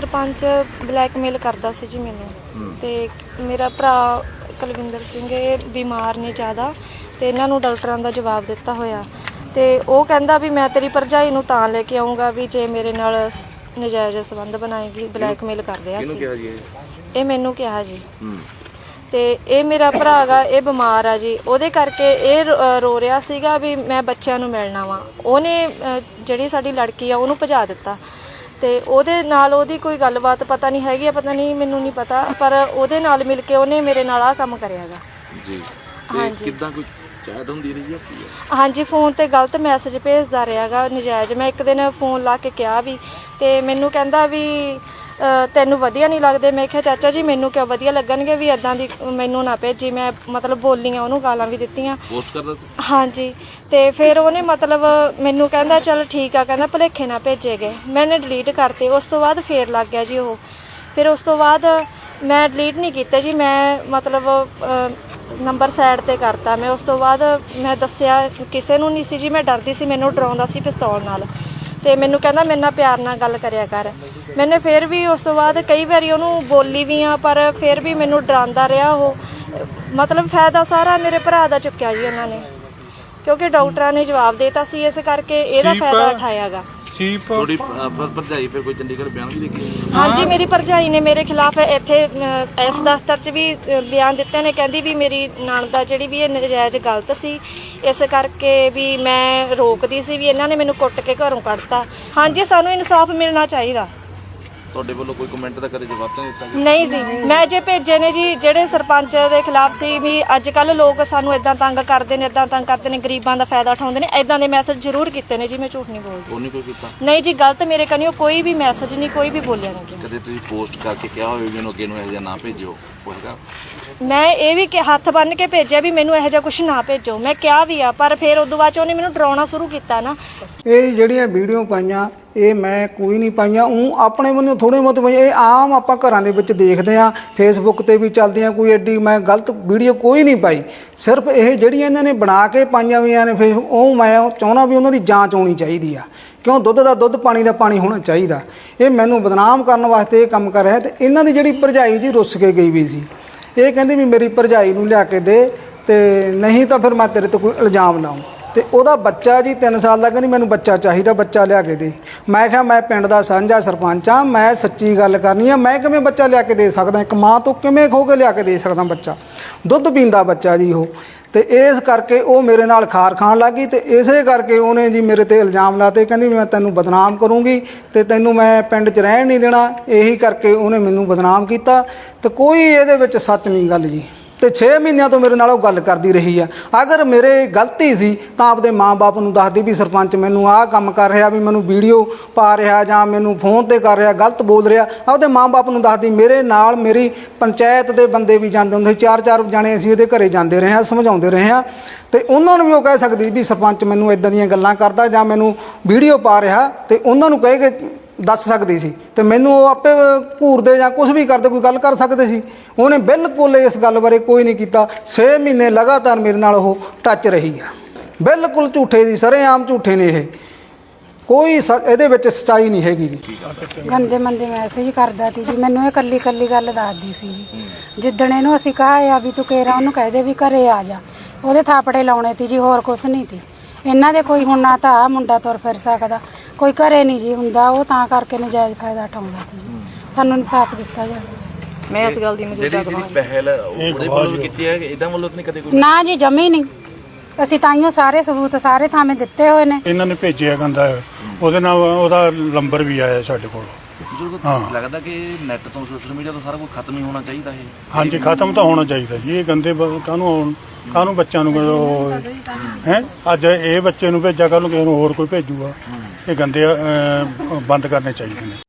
Sarpanch blackmail ਕਰਦਾ ਸੀ ਜੀ ਮੈਨੂੰ। ਤੇ ਮੇਰਾ ਭਰਾ ਕੁਲਵਿੰਦਰ ਸਿੰਘ ਇਹ ਬਿਮਾਰ ਨੇ ਜ਼ਿਆਦਾ ਤੇ ਇਹਨਾਂ ਨੂੰ ਡਾਕਟਰਾਂ ਦਾ ਜਵਾਬ ਦਿੱਤਾ ਹੋਇਆ। ਤੇ ਉਹ ਕਹਿੰਦਾ ਵੀ ਮੈਂ ਤੇਰੀ ਭਰਜਾਈ ਨੂੰ ਤਾਂ ਲੈ ਕੇ ਆਉਂਗਾ ਵੀ ਜੇ ਮੇਰੇ ਨਾਲ ਨਜਾਇਜ਼ ਸੰਬੰਧ ਬਣਾਏਗੀ ਬਲੈਕਮੇਲ ਕਰ ਰਿਹਾ ਸੀ। ਕਿਹਾ ਜੀ ਇਹ? ਮੈਨੂੰ ਕਿਹਾ ਜੀ। ਤੇ ਇਹ ਮੇਰਾ ਭਰਾ ਗਾ ਇਹ ਬਿਮਾਰ ਆ ਜੀ। ਉਹਦੇ ਕਰਕੇ ਇਹ ਰੋ- ਰਿਹਾ ਸੀਗਾ ਵੀ ਮੈਂ ਬੱਚਿਆਂ ਨੂੰ ਮਿਲਣਾ ਵਾ। ਉਹਨੇ ਜਿਹੜੀ ਸਾਡੀ ਲੜਕੀ ਆ ਉਹਨੂੰ ਭਜਾ ਦਿੱਤਾ। ਤੇ ਉਹਦੇ ਨਾਲ ਉਹਦੀ ਕੋਈ ਗੱਲਬਾਤ ਪਤਾ ਨਹੀਂ ਹੈਗੀ ਆ, ਪਤਾ ਨਹੀਂ ਮੈਨੂੰ ਨਹੀਂ ਪਤਾ ਪਰ ਉਹਦੇ ਨਾਲ ਮਿਲ ਕੇ ਉਹਨੇ ਮੇਰੇ ਨਾਲ ਆ ਕੰਮ ਕਰਿਆਗਾ ਜੀ। ਤੇ ਕਿੱਦਾਂ ਕੋਈ ਚੈਟ ਹੁੰਦੀ ਰਹੀ ਹੈ ਕੀ ਹੈ ਹਾਂਜੀ ਫੋਨ ਤੇ ਗਲਤ ਮੈਸੇਜ ਭੇਜਦਾ ਰਿਹਾਗਾ ਨਜਾਇਜ਼। ਮੈਂ ਇੱਕ ਦਿਨ ਫੋਨ ਲਾ ਕੇ ਕਿਹਾ ਵੀ ਤੇ ਮੈਨੂੰ ਕਹਿੰਦਾ ਵੀ ਤੈਨੂੰ ਵਧੀਆ ਨਹੀਂ ਲੱਗਦੇ? ਮੈਂ ਕਿਹਾ ਚਾਚਾ ਜੀ ਮੈਨੂੰ ਕਿਉਂ ਵਧੀਆ ਲੱਗਣਗੇ ਵੀ ਇਦਾਂ ਦੀ ਮੈਨੂੰ ਨਾ ਭੇਜੀ? ਮੈਂ ਮਤਲਬ ਬੋਲੀਆਂ ਉਹਨੂੰ ਗਾਲਾਂ ਵੀ ਦਿੱਤੀਆਂ। ਪੋਸਟ ਕਰਦਾ ਸੀ? ਹਾਂਜੀ। ਤੇ ਫਿਰ ਉਹਨੇ ਮਤਲਬ ਮੈਨੂੰ ਕਹਿੰਦਾ ਚਲ ਠੀਕ ਆ ਕਹਿੰਦਾ ਭੁਲੇਖੇ ਨਾ ਭੇਜੇ ਗਏ ਮੈंने ਡਿਲੀਟ ਕਰਤੇ। ਉਸ ਤੋਂ ਬਾਅਦ ਫੇਰ ਲੱਗ ਗਿਆ ਜੀ ਉਹ। ਫਿਰ ਉਸ ਤੋਂ ਬਾਅਦ ਮੈਂ ਡਿਲੀਟ ਨਹੀਂ ਕੀਤੇ ਜੀ। ਮੈਂ ਮਤਲਬ ਨੰਬਰ ਸਾਈਡ ਤੇ ਕਰਤਾ। ਮੈਂ ਉਸ ਤੋਂ ਬਾਅਦ ਮੈਂ ਦੱਸਿਆ ਕਿਸੇ ਨੂੰ ਨਹੀਂ ਸੀ ਜੀ। ਮੈਂ ਡਰਦੀ ਸੀ ਮੈਨੂੰ ਡਰਾਉਂਦਾ ਸੀ ਪਿਸਤੌਲ ਨਾਲ। ਤੇ ਮੈਨੂੰ ਕਹਿੰਦਾ ਮੇਰੇ ਨਾਲ ਪਿਆਰ ਨਾਲ ਗੱਲ ਕਰਿਆ ਕਰ। ਮੈंने ਫਿਰ ਵੀ ਉਸ ਤੋਂ ਬਾਅਦ ਕਈ ਵਾਰੀ ਉਹਨੂੰ ਬੋਲੀ ਵੀ ਆ ਪਰ ਫਿਰ ਵੀ ਮੈਨੂੰ ਡਰਾਉਂਦਾ ਰਿਹਾ ਉਹ। ਮਤਲਬ ਫਾਇਦਾ ਸਾਰਾ ਮੇਰੇ ਭਰਾ ਦਾ ਚੁੱਕਿਆ ਜੀ ਉਹਨਾਂ ਨੇ। ਕਿਉਂਕਿ ਡਾਕਟਰਾਂ ਨੇ ਜਵਾਬ ਦੇਤਾ ਸੀ ਇਸ ਕਰਕੇ ਇਹਦਾ ਫਾਇਦਾ ਉਠਾਇਆਗਾ। ਸੀਪ ਭਰਜਾਈ ਫਿਰ ਕੋਈ ਚੰਡੀਗੜ੍ਹ ਬਿਆਨ ਵੀ? ਹਾਂਜੀ ਮੇਰੀ ਭਰਜਾਈ ਨੇ ਮੇਰੇ ਖਿਲਾਫ ਇੱਥੇ ਅ, ਇਸ ਦਫ਼ਤਰ 'ਚ ਵੀ ਅ, ਬਿਆਨ ਦਿੱਤੇ ਨੇ। ਕਹਿੰਦੀ ਵੀ ਮੇਰੀ ਨਣਦਾ ਜਿਹੜੀ ਵੀ ਇਹ ਨਜਾਇਜ਼ ਗਲਤ ਸੀ ਇਸ ਕਰਕੇ ਵੀ ਮੈਂ ਰੋਕਦੀ ਸੀ ਵੀ ਇਹਨਾਂ ਨੇ ਮੈਨੂੰ ਕੁੱਟ ਕੇ ਘਰੋਂ ਕੱਢਤਾ। ਹਾਂਜੀ ਸਾਨੂੰ ਇਨਸਾਫ ਮਿਲਣਾ ਚਾਹੀਦਾ। ਤੁਹਾਡੇ ਵੱਲੋਂ ਕੋਈ ਕਮੈਂਟ ਦਾ ਕਦੇ ਜਵਾਬ ਤਾਂ ਨਹੀਂ ਦਿੱਤਾ ਗਿਆ? ਨਹੀਂ ਜੀ ਮੈਂ ਜੇ ਭੇਜੇ ਨੇ ਜੀ ਜਿਹੜੇ ਸਰਪੰਚ ਦੇ ਖਿਲਾਫ ਸੀ ਵੀ ਅੱਜ ਕੱਲ ਲੋਕ ਸਾਨੂੰ ਇਦਾਂ ਤੰਗ ਕਰਦੇ ਨੇ ਇਦਾਂ ਤੰਗ ਕਰਦੇ ਨੇ ਗਰੀਬਾਂ ਦਾ ਫਾਇਦਾ ਉਠਾਉਂਦੇ ਨੇ ਇਦਾਂ ਦੇ ਮੈਸੇਜ ਜ਼ਰੂਰ ਕੀਤੇ ਨੇ ਜੀ ਮੈਂ ਝੂਠ ਨਹੀਂ ਬੋਲਦੀ। ਉਹ ਨਹੀਂ ਕੋਈ ਕੀਤਾ? ਨਹੀਂ ਜੀ ਗਲਤ ਮੇਰੇ ਕਨੀਓ ਕੋਈ ਵੀ ਮੈਸੇਜ ਨਹੀਂ ਕੋਈ ਵੀ ਬੋਲਿਆ ਨਹੀਂ। ਗਿਆ ਕਦੇ ਤੁਸੀਂ ਪੋਸਟ ਕਰਕੇ ਕਿਹਾ ਹੋਵੇ ਵੀ ਇਹਨੂੰ ਅੱਗੇ ਨੂੰ ਇਹੋ ਜਿਹਾ ਨਾ ਭੇਜਿਓ ਹੋਏਗਾ ਮੈਂ ਇਹ ਵੀ ਕਿ ਹੱਥ ਬੰਨ ਕੇ ਭੇਜਿਆ ਵੀ ਮੈਨੂੰ ਇਹੋ ਜਿਹਾ ਕੁਝ ਨਾ ਭੇਜੋ। ਮੈਂ ਕਿਹਾ ਵੀ ਆ, ਪਰ ਫਿਰ ਉਦੋਂ ਬਾਅਦ ਚ ਉਹਨੇ ਮੈਨੂੰ ਡਰਾਉਣਾ ਸ਼ੁਰੂ ਕੀਤਾ ਨਾ। ਇਹ ਜਿਹੜੀਆਂ ਵੀਡੀਓ ਪਾਈਆਂ, ਇਹ ਮੈਂ ਕੋਈ ਨਹੀਂ ਪਾਈਆਂ। ਉਹ ਆਪਣੇ ਵੱਲੋਂ ਥੋੜੇ ਬਹੁਤ ਪਾਈਆਂ। ਇਹ ਆਮ ਆਪਾਂ ਘਰਾਂ ਦੇ ਵਿੱਚ ਦੇਖਦੇ ਆ ਫੇਸਬੁੱਕ ਤੇ ਵੀ ਚੱਲਦੀਆਂ ਕੋਈ ਐਡੀ। ਮੈਂ ਗਲਤ ਵੀਡੀਓ ਕੋਈ ਨਹੀਂ ਪਾਈ। ਸਿਰਫ ਇਹ ਜਿਹੜੀਆਂ ਇਹਨਾਂ ਨੇ ਬਣਾ ਕੇ ਪਾਈਆਂ ਹੋਈਆਂ ਨੇ ਫੇਸ ਉਹ ਮੈਂ ਚਾਹੁੰਦਾ ਵੀ ਉਹਨਾਂ ਦੀ ਜਾਂਚ ਹੋਣੀ ਚਾਹੀਦੀ ਆ। ਕਿਉਂ? ਦੁੱਧ ਦਾ ਦੁੱਧ, ਪਾਣੀ ਦਾ ਪਾਣੀ ਹੋਣਾ ਚਾਹੀਦਾ। ਇਹ ਮੈਨੂੰ ਬਦਨਾਮ ਕਰਨ ਵਾਸਤੇ ਇਹ ਕੰਮ ਕਰ ਰਿਹਾ ਤੇ ਇਹਨਾਂ ਦੀ ਜਿਹੜੀ ਭਰਜਾਈ ਜੀ ਰੁੱਸ ਕੇ ਗਈ ਵੀ ਸੀ। ਇਹ ਕਹਿੰਦੀ ਵੀ ਮੇਰੀ ਭਰਜਾਈ ਨੂੰ ਲਿਆ ਕੇ ਦੇ ਤੇ ਨਹੀਂ ਤਾਂ ਫਿਰ ਮੈਂ ਤੇਰੇ ਤੇ ਕੋਈ ਇਲਜ਼ਾਮ ਲਾਉਂ ਤੇ ਉਹਦਾ ਬੱਚਾ ਜੀ 3 ਸਾਲ ਦਾ ਕਹਿੰਦੀ ਮੈਨੂੰ ਬੱਚਾ ਚਾਹੀਦਾ, ਬੱਚਾ ਲਿਆ ਕੇ ਦੇ। ਮੈਂ ਕਿਹਾ ਮੈਂ ਪਿੰਡ ਦਾ ਸਾਂਝਾ ਸਰਪੰਚ ਆ ਮੈਂ ਸੱਚੀ ਗੱਲ ਕਰਨੀ ਆ, ਮੈਂ ਕਿਵੇਂ ਬੱਚਾ ਲਿਆ ਕੇ ਦੇ ਸਕਦਾ? ਇੱਕ ਮਾਂ ਤੋਂ ਕਿਵੇਂ ਖੋ ਕੇ ਲਿਆ ਕੇ ਦੇ ਸਕਦਾ ਬੱਚਾ? ਦੁੱਧ ਪੀਂਦਾ ਬੱਚਾ ਜੀ ਉਹ। ਤੇ ਇਸ ਕਰਕੇ ਉਹ ਮੇਰੇ ਨਾਲ ਖਾਰ ਖਾਣ ਲੱਗੀ ਤੇ ਇਸੇ ਕਰਕੇ ਉਹਨੇ ਜੀ ਮੇਰੇ ਤੇ ਇਲਜ਼ਾਮ ਲਾਤੇ, ਕਹਿੰਦੀ ਵੀ ਮੈਂ ਤੈਨੂੰ ਬਦਨਾਮ ਕਰੂੰਗੀ ਤੇ ਤੈਨੂੰ ਮੈਂ ਪਿੰਡ 'ਚ ਰਹਿਣ ਨਹੀਂ ਦੇਣਾ। ਇਹੀ ਕਰਕੇ ਉਹਨੇ ਮੈਨੂੰ ਬਦਨਾਮ ਕੀਤਾ ਤੇ ਕੋਈ ਇਹਦੇ ਵਿੱਚ ਸੱਚ ਨਹੀਂ ਗੱਲ ਜੀ। ਤੇ 6 ਮਹੀਨਿਆਂ ਤੋਂ ਮੇਰੇ ਨਾਲ ਉਹ ਗੱਲ ਕਰਦੀ ਰਹੀ ਆ। ਅਗਰ ਮੇਰੇ ਗਲਤੀ ਸੀ, ਤਾਂ ਆਪਦੇ ਮਾਪੇ ਨੂੰ ਦੱਸਦੀ ਵੀ ਸਰਪੰਚ ਮੈਨੂੰ ਆਹ ਕੰਮ ਕਰ ਰਿਹਾ ਵੀ ਮੈਨੂੰ ਵੀਡੀਓ ਪਾ ਰਿਹਾ ਜਾਂ ਮੈਨੂੰ ਫੋਨ ਤੇ ਕਰ ਰਿਹਾ, ਗਲਤ ਬੋਲ ਰਿਹਾ। ਆਪਦੇ ਮਾਪੇ ਨੂੰ ਦੱਸਦੀ, ਮੇਰੇ ਨਾਲ ਮੇਰੀ ਪੰਚਾਇਤ ਦੇ ਬੰਦੇ ਵੀ ਜਾਂਦੇ ਹੁੰਦੇ ਸੀ ਚਾਰ ਚਾਰ ਜਾਣੇ ਅਸੀਂ ਉਹਦੇ ਘਰੇ ਜਾਂਦੇ ਰਹੇ ਹਾਂ, ਸਮਝਾਉਂਦੇ ਰਹੇ ਹਾਂ। ਤੇ ਉਹਨਾਂ ਨੂੰ ਵੀ ਉਹ ਕਹਿ ਸਕਦੀ ਵੀ ਸਰਪੰਚ ਮੈਨੂੰ ਇਦਾਂ ਦੀਆਂ ਗੱਲਾਂ ਕਰਦਾ ਜਾਂ ਮੈਨੂੰ ਵੀਡੀਓ ਪਾ ਰਿਹਾ ਤੇ ਉਹਨਾਂ ਨੂੰ ਕਹਿ ਕੇ ਦੱਸ ਸਕਦੀ ਸੀ ਤੇ ਮੈਨੂੰ ਉਹ ਆਪੇ ਘੂਰਦੇ ਜਾਂ ਕੁਝ ਵੀ ਕਰਦੇ, ਕੋਈ ਗੱਲ ਕਰ ਸਕਦੇ ਸੀ। ਉਹਨੇ ਬਿਲਕੁਲ ਇਸ ਗੱਲ ਬਾਰੇ ਕੋਈ ਨਹੀਂ ਕੀਤਾ। 6 ਮਹੀਨੇ ਲਗਾਤਾਰ ਮੇਰੇ ਨਾਲ ਉਹ ਟੱਚ ਰਹੀ ਆ। ਬਿਲਕੁਲ ਝੂਠੇ ਦੀ, ਸਰੇਆਮ ਝੂਠੇ ਨੇ ਇਹ। ਕੋਈ ਸ- ਇਹਦੇ ਵਿੱਚ ਸੱਚਾਈ ਨਹੀਂ ਹੈਗੀ ਜੀ। ਗੰਦੇ ਮੰਦੇ ਮੈਸੇਜ ਕਰਦਾ ਤੀ ਜੀ। ਮੈਨੂੰ ਇਹ ਕੱਲੀ ਕੱਲੀ ਗੱਲ ਦੱਸਦੀ ਸੀ ਜੀ। ਜਿੱਦਣ ਇਹਨੂੰ ਅਸੀਂ ਕਹਾ ਵੀ ਤੂੰ ਕੇਰਾ, ਉਹਨੂੰ ਕਹਿ ਦੇ ਵੀ ਘਰੇ ਆ ਜਾ। ਉਹਦੇ ਥਾਪੜੇ ਲਾਉਣੇ ਤੀ ਜੀ, ਹੋਰ ਕੁਛ ਨਹੀਂ ਤੀ ਇਹਨਾਂ ਦੇ ਕੋਈ ਹੁਣ ਨਾ ਤਾਂ ਆਹ ਮੁੰਡਾ ਤੁਰ ਫਿਰ ਸਕਦਾ। ਕੋਈ ਘਰੇ ਨਹੀਂ ਜੀ ਹੁੰਦਾ ਉਹ ਤਾਂ ਕਰਕੇ ਨਜਾਇਜ਼ ਫਾਇਦਾ ਉਠਾਉਂਦਾ ਜੀ। ਸਾਨੂੰ ਇਨਸਾਫ ਦਿੱਤਾ ਜਾਵੇ। ਮੈਂ ਇਸ ਗੱਲ ਦੀ ਮੌਜੂਦਾ ਜਿਹੜੀ ਜਿਹੜੀ ਪਹਿਲ ਉਹਦੇ ਵੱਲੋਂ ਵੀ ਕੀਤੀ ਹੈ ਇਦਾਂ ਵੱਲੋਂ ਤਾਂ ਨਹੀਂ ਕਦੇ ਕੋਈ ਨਾ ਜੀ ਜਮੀ ਨਹੀਂ। ਅਸੀਂ ਤਾਈਓ ਸਾਰੇ ਸਬੂਤ ਸਾਰੇ ਥਾਵੇਂ ਦਿੱਤੇ ਹੋਏ ਨੇ। ਇਹਨਾਂ ਨੇ ਭੇਜਿਆ ਗੰਦਾ। ਉਹਦੇ ਨਾਲ ਉਹਦਾ ਨੰਬਰ ਵੀ ਆਇਆ ਸਾਡੇ ਕੋਲ। ਬਜ਼ੁਰਗ ਲੱਗਦਾ ਕਿ ਨੈਟ ਤੋਂ ਸੋਸ਼ਲ ਮੀਡੀਆ ਤੋਂ ਸਾਰਾ ਕੁਝ ਖਤਮ ਹੀ ਹੋਣਾ ਚਾਹੀਦਾ ਇਹ। ਹਾਂਜੀ ਖਤਮ ਤਾਂ ਹੋਣਾ ਚਾਹੀਦਾ ਜੀ। ਇਹ ਗੰਦੇ ਬ- ਕਾਹਨੂੰ ਹੋਣ ਕਾਹਨੂੰ ਬੱਚਿਆਂ ਨੂੰ ਹੈ? ਅੱਜ ਇਹ ਬੱਚੇ ਨੂੰ ਭੇਜਿਆ ਕੱਲ ਨੂੰ ਕਿਸੇ ਨੂੰ ਹੋਰ ਕੋਈ ਭੇਜੂਗਾ। ਇਹ ਗੰਦੇ ਅਹ, ਬੰਦ ਕਰਨੇ ਚਾਹੀਦੇ ਨੇ।